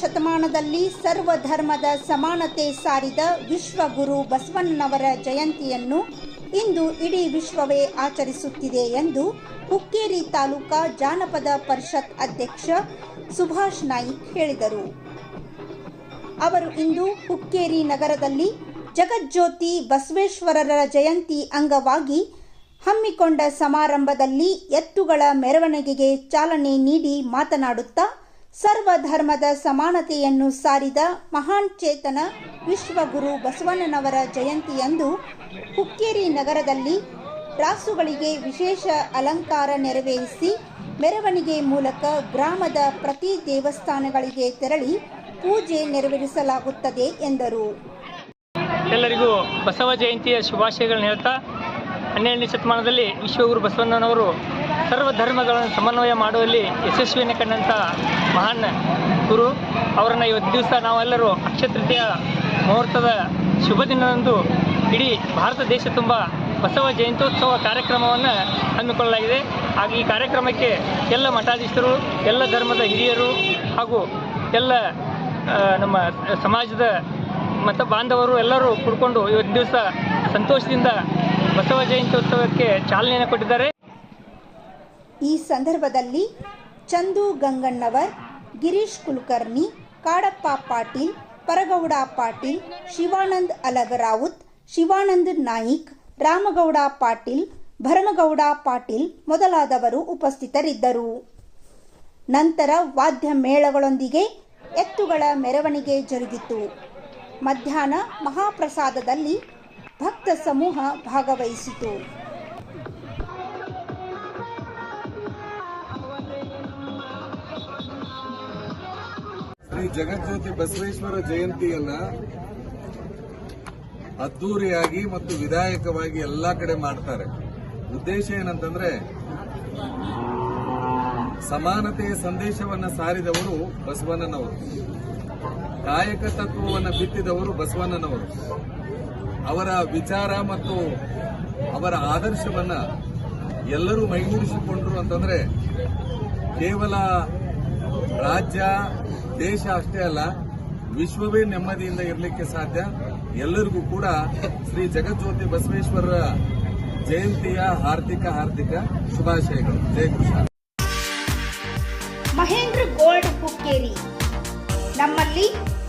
ಶತಮಾನದಲ್ಲಿ ಸರ್ವಧರ್ಮದ ಸಮಾನತೆ ಸಾರಿದ ವಿಶ್ವಗುರು ಬಸವಣ್ಣನವರ ಜಯಂತಿಯನ್ನು ಇಂದು ಇಡೀ ವಿಶ್ವವೇ ಆಚರಿಸುತ್ತಿದೆ ಎಂದು ಹುಕ್ಕೇರಿ ತಾಲೂಕಾ ಜಾನಪದ ಪರಿಷತ್ ಅಧ್ಯಕ್ಷ ಸುಭಾಷ್ ನಾಯಿಕ್ ಹೇಳಿದರು. ಅವರು ಇಂದು ಹುಕ್ಕೇರಿ ನಗರದಲ್ಲಿ ಜಗಜ್ಯೋತಿ ಬಸವೇಶ್ವರರ ಜಯಂತಿ ಅಂಗವಾಗಿ ಹಮ್ಮಿಕೊಂಡ ಸಮಾರಂಭದಲ್ಲಿ ಎತ್ತುಗಳ ಮೆರವಣಿಗೆಗೆ ಚಾಲನೆ ನೀಡಿ ಮಾತನಾಡುತ್ತಾ ಸರ್ವಧರ್ಮದ ಸಮಾನತೆಯನ್ನು ಸಾರಿದ ಮಹಾನ್ ಚೇತನ ವಿಶ್ವಗುರು ಬಸವಣ್ಣನವರ ಜಯಂತಿಯಂದು ಹುಕ್ಕೇರಿ ನಗರದಲ್ಲಿ ರಾಸುಗಳಿಗೆ ವಿಶೇಷ ಅಲಂಕಾರ ನೆರವೇರಿಸಿ ಮೆರವಣಿಗೆ ಮೂಲಕ ಗ್ರಾಮದ ಪ್ರತಿ ದೇವಸ್ಥಾನಗಳಿಗೆ ತೆರಳಿ ಪೂಜೆ ನೆರವೇರಿಸಲಾಗುತ್ತದೆ ಎಂದರು. ಎಲ್ಲರಿಗೂ ಬಸವ ಜಯಂತಿಯ ಶುಭಾಶಯಗಳನ್ನ ಹೇಳ್ತಾ ಹನ್ನೆರಡನೇ ಶತಮಾನದಲ್ಲಿ ವಿಶ್ವಗುರು ಬಸವಣ್ಣನವರು ಸರ್ವ ಧರ್ಮಗಳನ್ನು ಸಮನ್ವಯ ಮಾಡುವಲ್ಲಿ ಯಶಸ್ವಿಯನ್ನು ಕಂಡಂಥ ಮಹಾನ್ ಗುರು. ಅವರನ್ನು ಇವತ್ತು ದಿವಸ ನಾವೆಲ್ಲರೂ ಅಕ್ಷತೃತೀಯ ಮುಹೂರ್ತದ ಶುಭ ದಿನದಂದು ಇಡೀ ಭಾರತ ದೇಶ ತುಂಬ ಬಸವ ಜಯಂತ್ಯೋತ್ಸವ ಕಾರ್ಯಕ್ರಮವನ್ನು ಹಮ್ಮಿಕೊಳ್ಳಲಾಗಿದೆ. ಹಾಗೂ ಈ ಕಾರ್ಯಕ್ರಮಕ್ಕೆ ಎಲ್ಲ ಮಠಾಧೀಶರು, ಎಲ್ಲ ಧರ್ಮದ ಹಿರಿಯರು ಹಾಗೂ ಎಲ್ಲ ನಮ್ಮ ಸಮಾಜದ ಮತ್ತು ಬಾಂಧವರು ಎಲ್ಲರೂ ಕೂಡಿಕೊಂಡು ಇವತ್ತು ದಿವಸ ಸಂತೋಷದಿಂದ ಬಸವ ಉತ್ಸವಕ್ಕೆ ಚಾಲನೆಯನ್ನು ಕೊಟ್ಟಿದ್ದಾರೆ. ಈ ಸಂದರ್ಭದಲ್ಲಿ ಚಂದು ಗಂಗಣ್ಣವರ್, ಗಿರೀಶ್ ಕುಲಕರ್ಣಿ, ಕಾಡಪ್ಪ ಪಾಟೀಲ್, ಪರಗೌಡ ಪಾಟೀಲ್, ಶಿವಾನಂದ್ ಅಲಗರಾವುತ್, ಶಿವಾನಂದ್ ನಾಯಿಕ್, ರಾಮಗೌಡ ಪಾಟೀಲ್, ಭರಮಗೌಡ ಪಾಟೀಲ್ ಮೊದಲಾದವರು ಉಪಸ್ಥಿತರಿದ್ದರು. ನಂತರ ವಾದ್ಯ ಮೇಳಗಳೊಂದಿಗೆ ಎತ್ತುಗಳ ಮೆರವಣಿಗೆ ಜರುಗಿತು. ಮಧ್ಯಾಹ್ನ ಮಹಾಪ್ರಸಾದದಲ್ಲಿ ಭಕ್ತ ಸಮೂಹ ಭಾಗವಹಿಸಿತು. ಶ್ರೀ ಜಗಜ್ಯೋತಿ ಬಸವೇಶ್ವರ ಜಯಂತಿಯನ್ನ ಅದ್ದೂರಿಯಾಗಿ ಮತ್ತು ವಿಧಾಯಕವಾಗಿ ಎಲ್ಲಾ ಕಡೆ ಮಾಡ್ತಾರೆ. ಉದ್ದೇಶ ಏನಂತಂದ್ರೆ, ಸಮಾನತೆಯ ಸಂದೇಶವನ್ನ ಸಾರಿದವರು ಬಸವಣ್ಣನವರು. ಕಾಯಕ ತತ್ವವನ್ನು ಬಿತ್ತಿದವರು ಬಸವಣ್ಣನವರು. ಅವರ ವಿಚಾರ ಮತ್ತು ಅವರ ಆದರ್ಶವನ್ನ ಎಲ್ಲರೂ ಮೈಗೂಡಿಸಿಕೊಂಡ್ರು ಅಂತಂದ್ರೆ ಕೇವಲ ರಾಜ್ಯ, ದೇಶ ಅಷ್ಟೇ ಅಲ್ಲ, ವಿಶ್ವವೇ ನೆಮ್ಮದಿಯಿಂದ ಇರಲಿಕ್ಕೆ ಸಾಧ್ಯ. ಎಲ್ಲರಿಗೂ ಕೂಡ ಶ್ರೀ ಜಗಜ್ಯೋತಿ ಬಸವೇಶ್ವರರ ಜಯಂತಿಯ ಹಾರ್ದಿಕ ಹಾರ್ದಿಕ ಶುಭಾಶಯಗಳು. ಜಯ ಕೃಷ್ಣ. ಮಹೇಂದ್ರ ಗೋಲ್ಡ್ ಹುಕ್ಕೇರಿ ನಮ್ಮಲ್ಲಿ